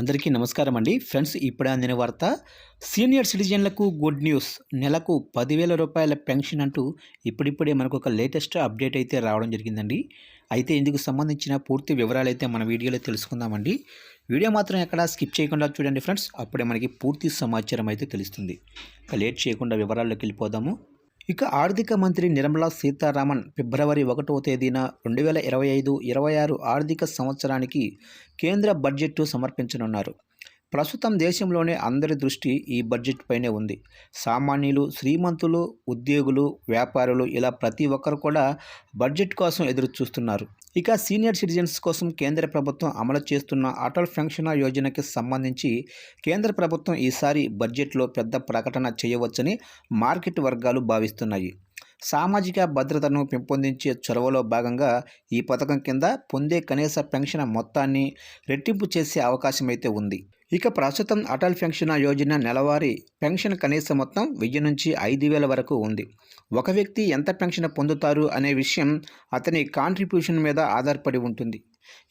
అందరికీ నమస్కారం అండి. ఫ్రెండ్స్ ఇప్పుడే అందిన వార్త సీనియర్ సిటిజన్లకు గుడ్ న్యూస్. నెలకు పదివేల రూపాయల పెన్షన్ అంటూ ఇప్పుడిప్పుడే మనకు ఒక లేటెస్ట్ అప్డేట్ అయితే రావడం జరిగిందండి. అయితే ఇందుకు సంబంధించిన పూర్తి వివరాలు అయితే మన వీడియోలో తెలుసుకుందామండి వీడియో మాత్రం ఎక్కడ స్కిప్ చేయకుండా చూడండి ఫ్రెండ్స్. అప్పుడే మనకి పూర్తి సమాచారం అయితే తెలుస్తుంది. ఇక లేట్ చేయకుండా వివరాల్లోకి వెళ్ళిపోదాము. ఇక ఆర్థిక మంత్రి నిర్మలా సీతారామన్ ఫిబ్రవరి ఒకటవ తేదీన రెండు వేల ఇరవై ఐదు ఇరవై ఆరు ఆర్థిక సంవత్సరానికి కేంద్ర బడ్జెట్ సమర్పించనున్నారు. ప్రస్తుతం దేశంలోనే అందరి దృష్టి ఈ బడ్జెట్ పైనే ఉంది. సామాన్యులు శ్రీమంతులు ఉద్యోగులు వ్యాపారులు ఇలా ప్రతి ఒక్కరు కూడా బడ్జెట్ కోసం ఎదురు చూస్తున్నారు ఇక సీనియర్ సిటిజన్స్ కోసం కేంద్ర ప్రభుత్వం అమలు చేస్తున్న అటల్ పెన్షన్ యోజనకి సంబంధించి కేంద్ర ప్రభుత్వం ఈసారి బడ్జెట్లో పెద్ద ప్రకటన చేయవచ్చని మార్కెట్ వర్గాలు భావిస్తున్నాయి. సామాజిక భద్రతను పెంపొందించే చొరవలో భాగంగా ఈ పథకం కింద పొందే కనీస పెన్షన్ మొత్తాన్ని రెట్టింపు చేసే అవకాశం అయితే ఉంది. ఇక ప్రస్తుతం అటల్ పెన్షన్ యోజన నెలవారీ పెన్షన్ కనీస మొత్తం వెయ్యి నుంచి ఐదు వేల వరకు ఉంది. ఒక వ్యక్తి ఎంత పెన్షన్ పొందుతారు అనే విషయం అతని కాంట్రిబ్యూషన్ మీద ఆధారపడి ఉంటుంది.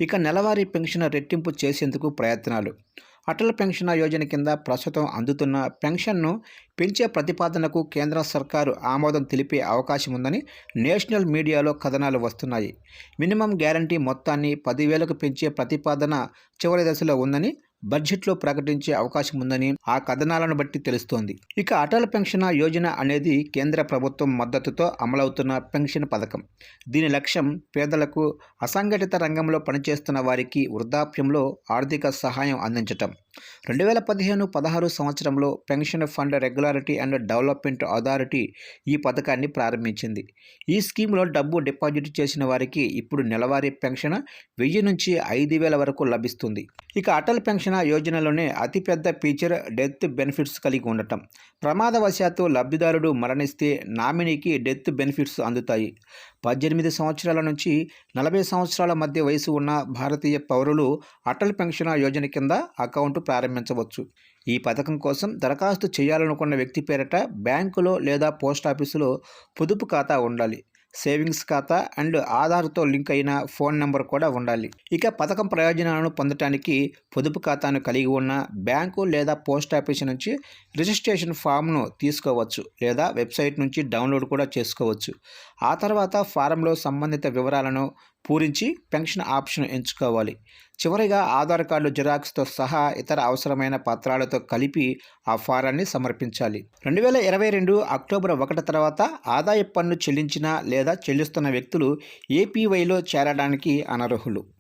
ఇక నెలవారీ పెన్షన్ రెట్టింపు చేసేందుకు ప్రయత్నాలు. అటల్ పెన్షన్ యోజన కింద ప్రస్తుతం అందుతున్న పెన్షన్ను పెంచే ప్రతిపాదనకు కేంద్ర సర్కారు ఆమోదం తెలిపే అవకాశం ఉందని నేషనల్ మీడియాలో కథనాలు వస్తున్నాయి. మినిమం గ్యారంటీ మొత్తాన్ని పదివేలకు పెంచే ప్రతిపాదన చివరి దశలో ఉందని బడ్జెట్లో ప్రకటించే అవకాశం ఉందని ఆ కథనాలను బట్టి తెలుస్తోంది. ఇక అటల్ పెన్షన్ యోజన అనేది కేంద్ర ప్రభుత్వం మద్దతుతో అమలవుతున్న పెన్షన్ పథకం. దీని లక్ష్యం పేదలకు అసంఘటిత రంగంలో పనిచేస్తున్న వారికి వృద్ధాప్యంలో ఆర్థిక సహాయం అందించటం. రెండు వేల పదిహేను పదహారు సంవత్సరంలో pension fund regularity and development authority ఈ పథకాన్ని ప్రారంభించింది. ఈ స్కీమ్లో డబ్బు డిపాజిట్ చేసిన వారికి ఇప్పుడు నెలవారీ పెన్షన్ వెయ్యి నుంచి ఐదు వేల వరకు లభిస్తుంది. ఇక అటల్ పెన్షన్ యోజనలోనే అతిపెద్ద ఫీచర్ డెత్ బెనిఫిట్స్ కలిగి ఉండటం. ప్రమాదవశాత్తు లబ్ధిదారుడు మరణిస్తే నామినీకి డెత్ బెనిఫిట్స్ అందుతాయి. పద్దెనిమిది సంవత్సరాల నుంచి నలభై సంవత్సరాల మధ్య వయసు ఉన్న భారతీయ పౌరులు అటల్ పెన్షన్ యోజన కింద అకౌంట్ ప్రారంభించవచ్చు. ఈ పథకం కోసం దరఖాస్తు చేయాలనుకున్న వ్యక్తి పేరిట బ్యాంకులో లేదా పోస్ట్ ఆఫీసులో పొదుపు ఖాతా ఉండాలి. సేవింగ్స్ ఖాతా అండ్ ఆధార్తో లింక్ అయిన ఫోన్ నెంబర్ కూడా ఉండాలి. ఇక పథకం ప్రయోజనాలను పొందటానికి పొదుపు ఖాతాను కలిగి ఉన్న బ్యాంకు లేదా పోస్ట్ ఆఫీస్ నుంచి రిజిస్ట్రేషన్ ఫామ్ను తీసుకోవచ్చు లేదా వెబ్సైట్ నుంచి డౌన్లోడ్ కూడా చేసుకోవచ్చు. ఆ తర్వాత ఫారంలో సంబంధిత వివరాలను పూరించి పెన్షన్ ఆప్షన్ ఎంచుకోవాలి. చివరిగా ఆధార్ కార్డు జిరాక్స్తో సహా ఇతర అవసరమైన పత్రాలతో కలిపి ఆ ఫారాన్ని సమర్పించాలి. రెండు వేల ఇరవై రెండు అక్టోబర్ ఒకటి తర్వాత ఆదాయ పన్ను చెల్లించిన లేదా చెల్లిస్తున్న వ్యక్తులు ఏపీవైలో చేరడానికి అనర్హులు.